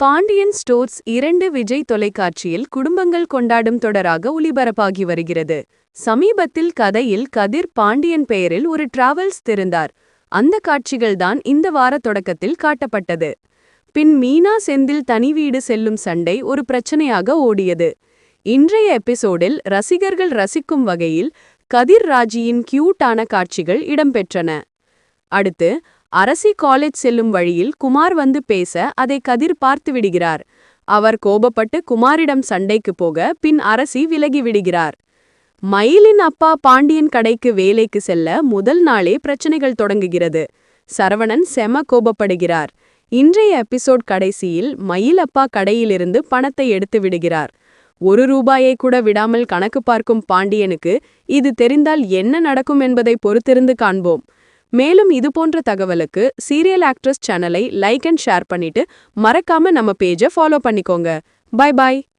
Pandian stores இரண்டு விஜய் தொலைக்காட்சியில் குடும்பங்கள் கொண்டாடும் தொடராக ஒளிபரப்பாகி வருகிறது. சமீபத்தில் கதையில் கதிர் பாண்டியன் பெயரில் ஒரு டிராவல்ஸ் திறந்தார் அந்த காட்சிகள்தான் இந்த வார தொடக்கத்தில் காட்டப்பட்டது. பின் மீனா செந்தில் தனி வீடு செல்லும் சண்டை ஒரு பிரச்சனையாக ஓடியது. இன்றைய எபிசோடில் ரசிகர்கள் ரசிக்கும் வகையில் கதிர் ராஜியின் கியூட்டான காட்சிகள் இடம்பெற்றன. அடுத்து அரசி காலேஜ் செல்லும் வழியில் குமார் வந்து பேச அதை கதிர் பார்த்து விடுகிறார். அவர் கோபப்பட்டு குமாரிடம் சண்டைக்கு போக பின் அரசி விலகி விடுகிறார். மயிலின் அப்பா பாண்டியன் கடைக்கு வேலைக்கு செல்ல முதல் நாளே பிரச்சனைகள் தொடங்குகிறது. சரவணன் செம கோபப்படுகிறார். இன்றைய எபிசோட் கடைசியில் மயில் அப்பா கடையிலிருந்து பணத்தை எடுத்து விடுகிறார். ஒரு ரூபாயை கூட விடாமல் கணக்கு பார்க்கும் பாண்டியனுக்கு இது தெரிந்தால் என்ன நடக்கும் என்பதை பொறுத்திருந்து காண்போம். மேலும் இது போன்ற தகவலுக்கு சீரியல் ஆக்ட்ரஸ் சேனலை லைக் அண்ட் ஷேர் பண்ணிட்டு மறக்காம நம்ம பேஜை ஃபாலோ பண்ணிக்கோங்க. Bye bye